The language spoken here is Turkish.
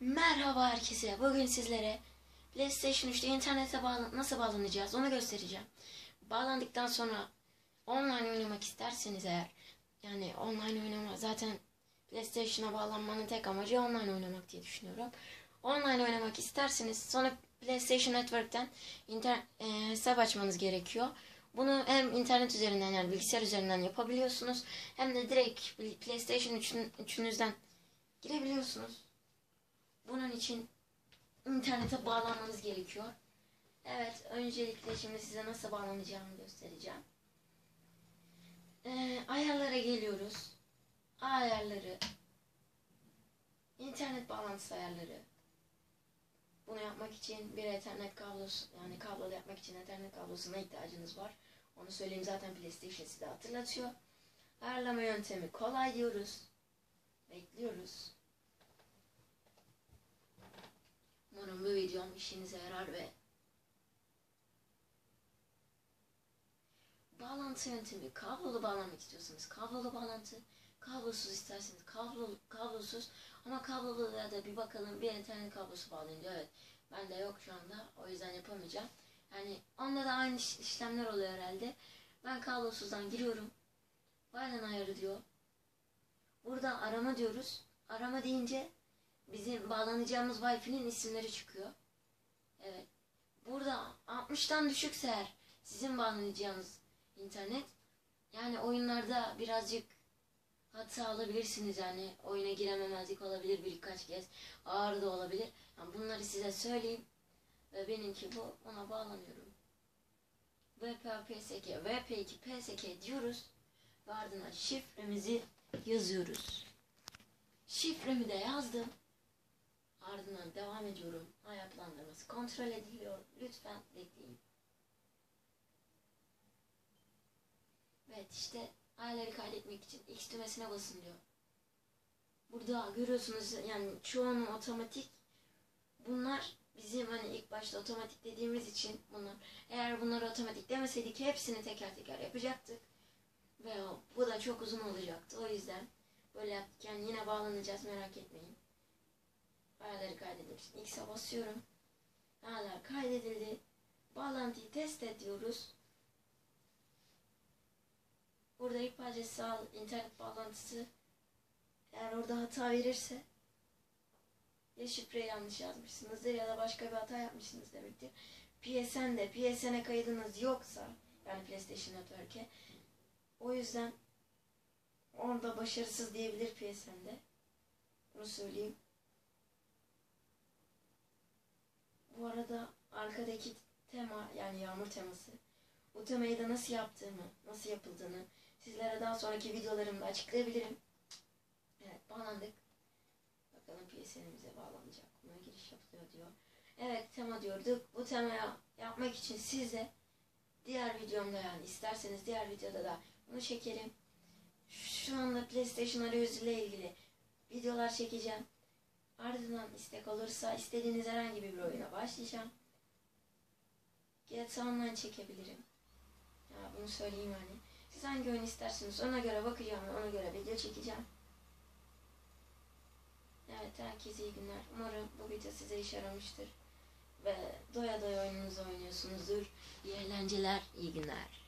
Merhaba herkese. Bugün sizlere PlayStation 3'te internete bağlan nasıl bağlanacağız onu göstereceğim. Bağlandıktan sonra online oynamak isterseniz eğer yani online oynama zaten PlayStation'a bağlanmanın tek amacı online oynamak diye düşünüyorum. Online oynamak isterseniz sonra PlayStation Network'ten internet e, hesap açmanız gerekiyor. Bunu hem internet üzerinden yani bilgisayar üzerinden yapabiliyorsunuz hem de direkt PlayStation 3'ün 3'ünüzden girebiliyorsunuz. Bunun için internete bağlanmanız gerekiyor. Evet, öncelikle şimdi size nasıl bağlanacağımı göstereceğim. Ee, ayarlara geliyoruz. Ayarları. İnternet bağlantısı ayarları. Bunu yapmak için bir ethernet kablosu, yani kablolu yapmak için ethernet kablosuna ihtiyacınız var. Onu söyleyeyim zaten PlayStation size hatırlatıyor. Ayarlama yöntemi kolay diyoruz. Bekliyoruz. Umarım bu videom işinize yarar ve bağlantı yöntemi kablolu bağlanmak istiyorsanız kablolu bağlantı kablosuz isterseniz kablolu, kablosuz ama kablolu da bir bakalım bir internet kablosu bağlayınca evet bende yok şu anda o yüzden yapamayacağım. Yani onda da aynı işlemler oluyor herhalde. Ben kablosuzdan giriyorum. Baylan ayarı diyor burada arama diyoruz. Arama deyince bizim bağlanacağımız Wi-Fi'nin isimleri çıkıyor. Evet. Burada 60'tan düşükse eğer sizin bağlanacağınız internet yani oyunlarda birazcık hata alabilirsiniz yani oyuna girememezlik olabilir birkaç kez ağrı da olabilir. Yani bunları size söyleyeyim ve benimki bu ona bağlanıyorum. VPA PSK, VP2 PSK diyoruz ve ardından şifremizi yazıyoruz. Şifremi de yazdım. Ardından devam ediyorum. Hayatlandırması kontrol ediliyor. Lütfen bekleyin. Evet işte ayarları kaydetmek için X düğmesine basın diyor. Burada görüyorsunuz yani çoğunu otomatik. Bunlar bizim hani ilk başta otomatik dediğimiz için bunlar. Eğer bunları otomatik demeseydik hepsini teker teker yapacaktık. Ve bu da çok uzun olacaktı. O yüzden böyle yaptık. Yani yine bağlanacağız merak etmeyin. Ayarları kaydetmek için X'e basıyorum. Ayarlar kaydedildi. Bağlantıyı test ediyoruz. Burada ilk adresi al, internet bağlantısı. Eğer orada hata verirse ya şifreyi yanlış yazmışsınızdır ya da başka bir hata yapmışsınız demektir. PSN'de PSN'e kaydınız yoksa yani PlayStation Network'e o yüzden orada başarısız diyebilir PSN'de. Bunu söyleyeyim. Bu arada arkadaki tema yani yağmur teması. Bu temayı da nasıl yaptığımı, nasıl yapıldığını sizlere daha sonraki videolarımda açıklayabilirim. Evet bağlandık. Bakalım PSN'imize bağlanacak. Buna giriş yapılıyor diyor. Evet tema diyorduk. Bu temaya yapmak için size diğer videomda yani isterseniz diğer videoda da bunu çekelim. Şu anda PlayStation arayüzü ile ilgili videolar çekeceğim. Ardından istek olursa istediğiniz herhangi bir oyuna başlayacağım. GTA Online çekebilirim. Ya bunu söyleyeyim hani. Siz hangi oyun isterseniz ona göre bakacağım ve ona göre video çekeceğim. Evet herkese iyi günler. Umarım bu video size iş yaramıştır. Ve doya doya oyununuzu oynuyorsunuzdur. İyi eğlenceler, iyi günler.